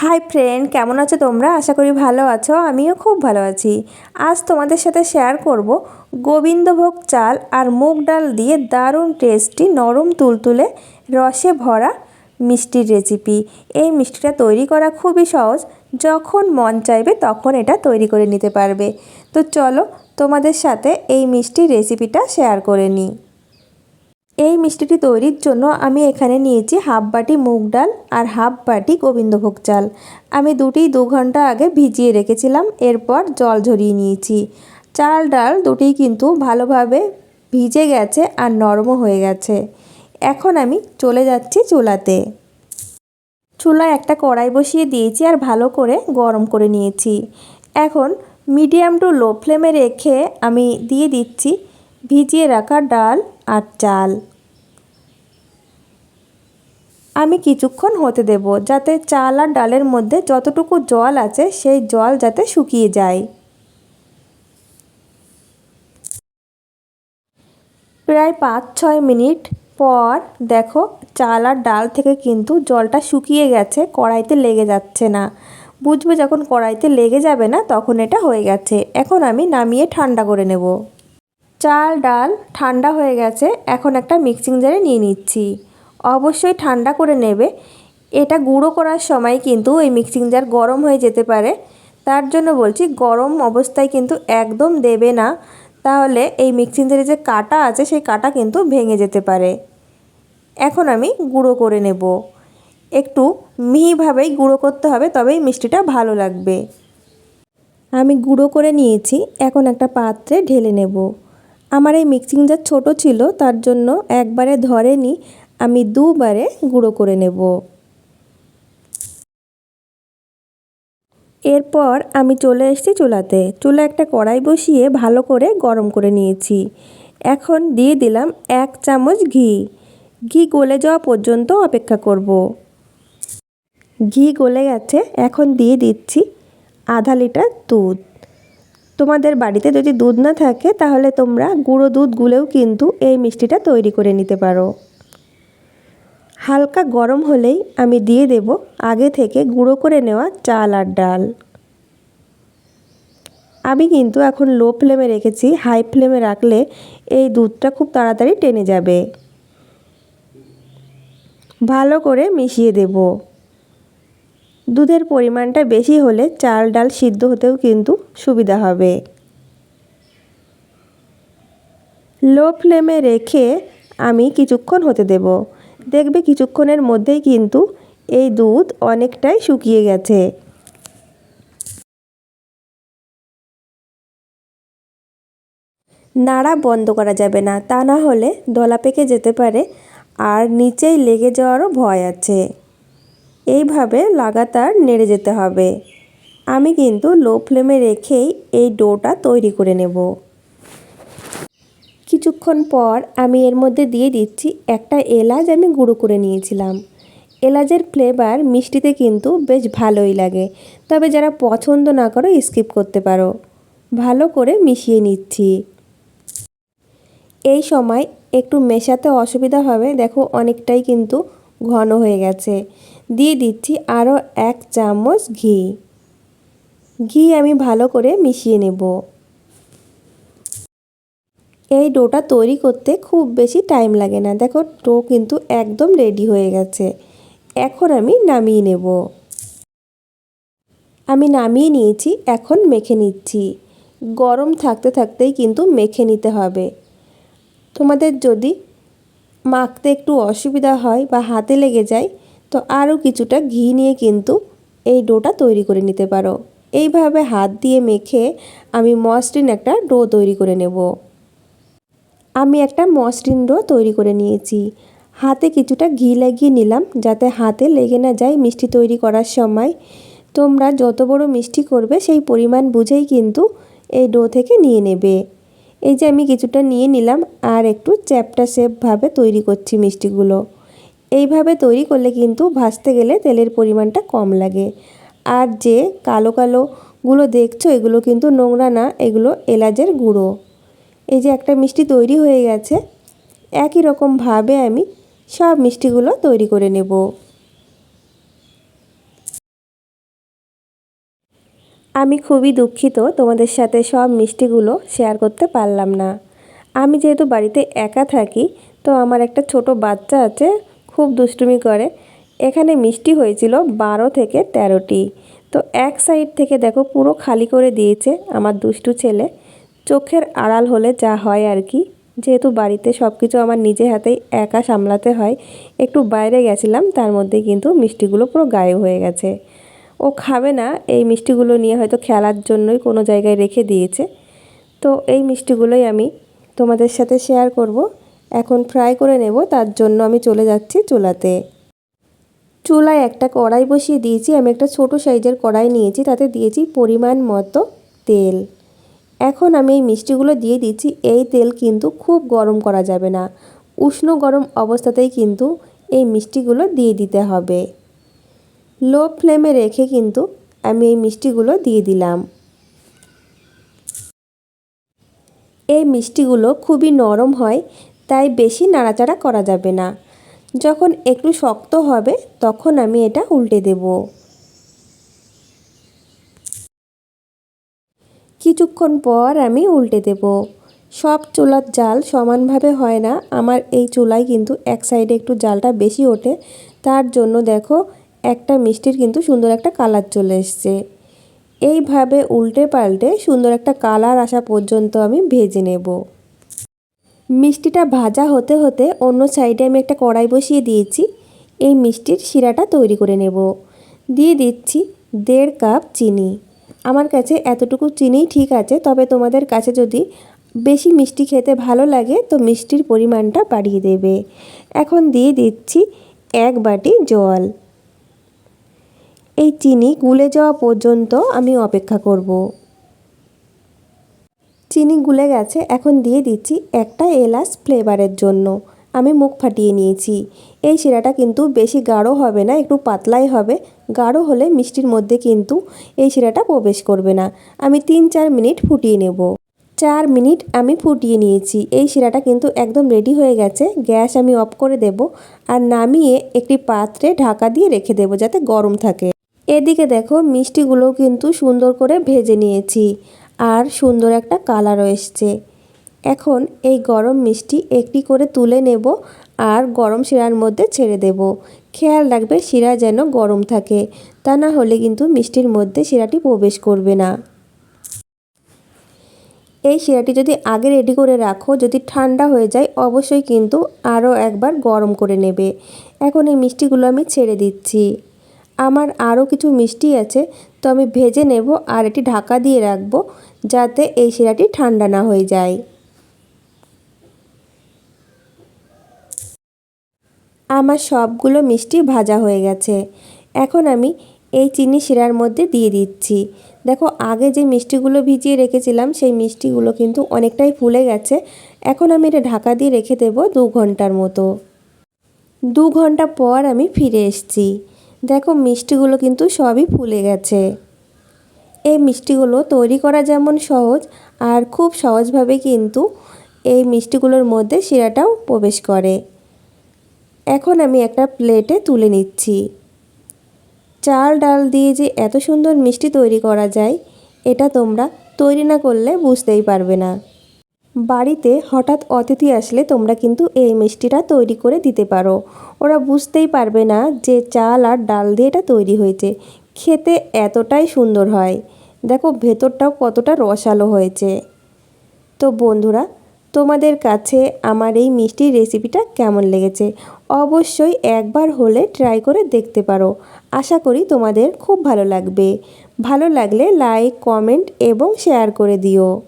Hi friend কেমন আছো তোমরা? আশা করি ভালো আছো, আমিও খুব ভালো আছি। আজ তোমাদের সাথে শেয়ার করব গোবিন্দভোগ চাল আর মুগ ডাল দিয়ে দারুণ টেস্টি নরম তুলতুলে রসে ভরা মিষ্টির রেসিপি এই মিষ্টিটা তৈরি করা খুবই সহজ, যখন মন চাইবে তখন এটা তৈরি করে নিতে পারবে। তো চলো তোমাদের সাথে এই মিষ্টির রেসিপিটা শেয়ার করে নিই। এই মিষ্টিটি তৈরির জন্য আমি এখানে নিয়েছি হাফ বাটি মুগ ডাল আর হাফ বাটি গোবিন্দভোগ চাল। আমি দুটি দু ঘণ্টা আগে ভিজিয়ে রেখেছিলাম, এরপর জল ঝরিয়ে নিয়েছি। চাল ডাল দুটি কিন্তু ভালোভাবে ভিজে গেছে আর নরমও হয়ে গেছে। এখন আমি চলে যাচ্ছি চুলাতে। চুলায় একটা কড়াই বসিয়ে দিয়েছি আর ভালো করে গরম করে নিয়েছি। এখন মিডিয়াম টু লো ফ্লেমে রেখে আমি দিয়ে দিচ্ছি ভিজিয়ে রাখা ডাল আর চাল। আমি কিছুক্ষণ হতে দেব যাতে চাল আর ডালের মধ্যে যতটুকু জল আছে সেই জল যাতে শুকিয়ে যায়। প্রায় পাঁচ ছয় মিনিট পর দেখো চাল আর ডাল থেকে কিন্তু জলটা শুকিয়ে গেছে, কড়াইতে লেগে যাচ্ছে না। বুঝবে যখন কড়াইতে লেগে যাবে না তখন এটা হয়ে গেছে। এখন আমি নামিয়ে ঠান্ডা করে নেব। চাল, ডাল ঠান্ডা হয়ে গেছে, এখন একটা মিক্সিং জারে নিয়ে নিচ্ছি। অবশ্যই ঠান্ডা করে নেবে। এটা গুঁড়ো করার সময় কিন্তু এই মিক্সিং জার গরম হয়ে যেতে পারে। তার জন্য বলছি গরম অবস্থায় কিন্তু একদম দেবে না। তাহলে এই মিক্সিং জারে যে কাটা আছে, সেই কাটা কিন্তু ভেঙে যেতে পারে। এখন আমি গুঁড়ো করে নেব। একটু মিহিভাবেই গুঁড়ো করতে হবে, তবেই মিষ্টিটা ভালো লাগবে। আমি গুঁড়ো করে নিয়েছি, এখন একটা পাত্রে ঢেলে নেব। আমার এই মিক্সিং জার ছোটো ছিল, তার জন্য একবারে ধরেনি আমি দুবারে গুঁড়ো করে নেব। এরপর আমি চলে এসেছি চুলাতে। চুলা একটা কড়াই বসিয়ে ভালো করে গরম করে নিয়েছি। এখন দিয়ে দিলাম এক চামচ ঘি। ঘি গলে যাওয়া পর্যন্ত অপেক্ষা করব। ঘি গলে গেছে, এখন দিয়ে দিচ্ছি আধা লিটার দুধ। তোমাদের বাড়িতে যদি দুধ না থাকে, তাহলে তোমরা গুঁড়ো দুধ গুলেও কিন্তু এই মিষ্টিটা তৈরি করে নিতে পারো। হালকা গরম হলেই আমি দিয়ে দেব আগে থেকে গুঁড়ো করে নেওয়া চাল আর ডাল। আমি কিন্তু এখন লো ফ্লেমে রেখেছি, হাই ফ্লেমে রাখলে এই দুধটা খুব তাড়াতাড়ি টেনে যাবে। ভালো করে মিশিয়ে দেব। দুধের পরিমাণটা বেশি হলে চাল ডাল সিদ্ধ হতেও কিন্তু সুবিধা হবে। লো ফ্লেমে রেখে আমি কিছুক্ষণ হতে দেব। দেখবে কিছুক্ষণের মধ্যেই কিন্তু এই দুধ অনেকটাই শুকিয়ে গেছে। নাড়া বন্ধ করা যাবে না, তা না হলে দলা পেকে যেতে পারে আর নিচেই লেগে যাওয়ারও ভয় আছে। এইভাবে লাগাতার নেড়ে যেতে হবে। আমি কিন্তু লো ফ্লেমে রেখেই এই ডোটা তৈরি করে নেব। কিছুক্ষণ পর আমি এর মধ্যে দিয়ে দিচ্ছি একটা এলাচ আমি গুঁড়ো করে নিয়েছিলাম। এলাচের ফ্লেভার মিষ্টিতে কিন্তু বেশ ভালোই লাগে। তবে যারা পছন্দ না করো, স্কিপ করতে পারো। ভালো করে মিশিয়ে নিচ্ছি। এই সময় একটু মেশাতে অসুবিধা হবে। দেখো, অনেকটাই কিন্তু ঘন হয়ে গেছে। দিয়ে দিচ্ছি আরও এক চামচ ঘি। ঘি আমি ভালো করে মিশিয়ে নেব। এই ডোটা তৈরি করতে খুব বেশি টাইম লাগে না। দেখো, ডো কিন্তু একদম রেডি হয়ে গেছে। এখন আমি নামিয়ে নেব। আমি নামিয়ে নিয়েছি, এখন মেখে নিচ্ছি। গরম থাকতে থাকতেই কিন্তু মেখে নিতে হবে। তোমাদের যদি মাখতে একটু অসুবিধা হয় বা হাতে লেগে যায় তো আরও কিছুটা ঘি নিয়ে কিন্তু এই ডোটা তৈরি করে নিতে পারো। এইভাবে হাত দিয়ে মেখে আমি মসৃণ একটা ডো তৈরি করে নেব। আমি একটা মসৃণ ডো তৈরি করে নিয়েছি। হাতে কিছুটা ঘি লাগিয়ে নিলাম যাতে হাতে লেগে না যায় মিষ্টি তৈরি করার সময়। তোমরা যত বড় মিষ্টি করবে সেই পরিমাণ বুঝেই কিন্তু এই ডো থেকে নিয়ে নেবে। এই যে আমি কিছুটা নিয়ে নিলাম আর একটু চ্যাপটা শেপভাবে তৈরি করছি মিষ্টিগুলো। এইভাবে তৈরি করলে কিন্তু ভাজতে গেলে তেলের পরিমাণটা কম লাগে। আর যে কালো কালোগুলো দেখছ, এগুলো কিন্তু নোংরা না, এগুলো এলাচের গুঁড়ো। এই যে একটা মিষ্টি তৈরি হয়ে গেছে, একই রকমভাবে আমি সব মিষ্টিগুলো তৈরি করে নেব। আমি খুবই দুঃখিত তোমাদের সাথে সব মিষ্টিগুলো শেয়ার করতে পারলাম না। আমি যেহেতু বাড়িতে একা থাকি, তো আমার একটা ছোট বাচ্চা আছে খুব দুষ্টুমি করে। এখানে মিষ্টি হয়েছিল বারো থেকে তেরোটি। তো এক সাইড থেকে দেখো পুরো খালি করে দিয়েছে আমার দুষ্টু ছেলে। চোখের আড়াল হলে যা হয় আর কি। যেহেতু বাড়িতে সব কিছু আমার নিজে হাতেই একা সামলাতে হয়, একটু বাইরে গেছিলাম, তার মধ্যে কিন্তু মিষ্টিগুলো পুরো গায়েব হয়ে গেছে। ও খাবে না, এই মিষ্টিগুলো নিয়ে হয়তো খেলার জন্যই কোনো জায়গায় রেখে দিয়েছে। তো এই মিষ্টিগুলোই আমি তোমাদের সাথে শেয়ার করব। এখন ফ্রাই করে নেব, তার জন্য আমি চলে যাচ্ছি চুলাতে। চুলায় একটা কড়াই বসিয়ে দিয়েছি, আমি একটা ছোট সাইজের কড়াই নিয়েছি, তাতে দিয়েছি পরিমাণ মতো তেল। এখন আমি এই মিষ্টিগুলো দিয়ে দিচ্ছি, এই তেল কিন্তু খুব গরম করা যাবে না। উষ্ণ গরম অবস্থাতেই কিন্তু এই মিষ্টিগুলো দিয়ে দিতে হবে। লো ফ্লেমে রেখে কিন্তু আমি এই মিষ্টিগুলো দিয়ে দিলাম। এই মিষ্টিগুলো খুবই নরম হয় তাই বেশি নাড়াচাড়া করা যাবে না। যখন একটু শক্ত হবে, তখন আমি এটা উল্টে দেব। কিছুক্ষণ পর আমি উল্টে দেব। সব চুলার জাল সমানভাবে হয় না। আমার এই চুলায় কিন্তু এক সাইডে একটু জালটা বেশি ওঠে। তার জন্য দেখো, একটা মিষ্টির কিন্তু সুন্দর একটা কালার চলে এসছে। এইভাবে উল্টে পাল্টে সুন্দর একটা কালার আসা পর্যন্ত আমি ভেজে নেব। মিষ্টিটা ভাজা হতে হতে অন্য সাইডে আমি একটা কড়াই বসিয়ে দিয়েছি। এই মিষ্টির শিরাটা তৈরি করে নেব। দিয়ে দিচ্ছি দেড় কাপ চিনি। আমার কাছে এতটুকু চিনিই ঠিক আছে, তবে তোমাদের কাছে যদি বেশি মিষ্টি খেতে ভালো লাগে, তো মিষ্টির পরিমাণটা বাড়িয়ে দেবে। এখন দিয়ে দিচ্ছি এক বাটি জল। এই চিনি গুলে যাওয়া পর্যন্ত আমি অপেক্ষা করব। চিনি গুলে গেছে, এখন দিয়ে দিচ্ছি একটা এলাচ ফ্লেভারের জন্য। আমি মুখ ফাটিয়ে নিয়েছি। এই শিরাটা কিন্তু বেশি গাঢ় হবে না, একটু পাতলাই হবে। গাঢ় হলে মিষ্টির মধ্যে কিন্তু এই শিরাটা প্রবেশ করবে না। আমি তিন চার মিনিট ফুটিয়ে নেব। চার মিনিট আমি ফুটিয়ে নিয়েছি। এই শিরাটা কিন্তু একদম রেডি হয়ে গেছে। গ্যাস আমি অফ করে দেব আর নামিয়ে একটি পাত্রে ঢাকা দিয়ে রেখে দেব যাতে গরম থাকে। এদিকে দেখো, মিষ্টিগুলোও কিন্তু সুন্দর করে ভেজে নিয়েছি। আর সুন্দর একটা কালারও এসছে। এখন এই গরম মিষ্টি একটি করে তুলে নেব আর গরম শিরার মধ্যে ছেড়ে দেব। খেয়াল রাখবে শিরা যেন গরম থাকে, তা না হলে কিন্তু মিষ্টির মধ্যে শিরাটি প্রবেশ করবে না। এই শিরাটি যদি আগে রেডি করে রাখো, যদি ঠান্ডা হয়ে যায়, অবশ্যই কিন্তু আরও একবার গরম করে নেবে। এখন এই মিষ্টিগুলো আমি ছেড়ে দিচ্ছি। আমার আরও কিছু মিষ্টি আছে, তো আমি ভেজে নেব আর এটি ঢাকা দিয়ে রাখব যাতে এই শিরাটি ঠান্ডা না হয়ে যায়। আমার সবগুলো মিষ্টি ভাজা হয়ে গেছে। এখন আমি এই চিনি শিরার মধ্যে দিয়ে দিচ্ছি। দেখো, আগে যে মিষ্টিগুলো ভিজিয়ে রেখেছিলাম, সেই মিষ্টিগুলো কিন্তু অনেকটাই ফুলে গেছে। এখন আমি এটা ঢাকা দিয়ে রেখে দেবো দু ঘণ্টার মতো। দু ঘণ্টা পর আমি ফিরে এসেছি। দেখো মিষ্টিগুলো কিন্তু সবই ফুলে গেছে। এই মিষ্টিগুলো তৈরি করা যেমন সহজ আর খুব সহজভাবে কিন্তু এই মিষ্টিগুলোর মধ্যে শিরাটাও প্রবেশ করে। এখন আমি একটা প্লেটে তুলে নিচ্ছি। চাল, ডাল দিয়ে যে এত সুন্দর মিষ্টি তৈরি করা যায়, এটা তোমরা তৈরি না করলে বুঝতেই পারবে না। বাড়িতে হঠাৎ অতিথি আসলে তোমরা কিন্তু এই মিষ্টিটা তৈরি করে দিতে পারো। ওরা বুঝতেই পারবে না যে চাল আর ডাল দিয়ে এটা তৈরি হয়েছে। খেতে এতটাই সুন্দর হয়। দেখো, ভেতরটাও কতটা রসালো হয়েছে। তো বন্ধুরা, তোমাদের কাছে আমার এই মিষ্টির রেসিপিটা কেমন লেগেছে অবশ্যই একবার হলে ট্রাই করে দেখতে পারো। আশা করি তোমাদের খুব ভালো লাগবে। ভালো লাগলে লাইক, কমেন্ট এবং শেয়ার করে দিও।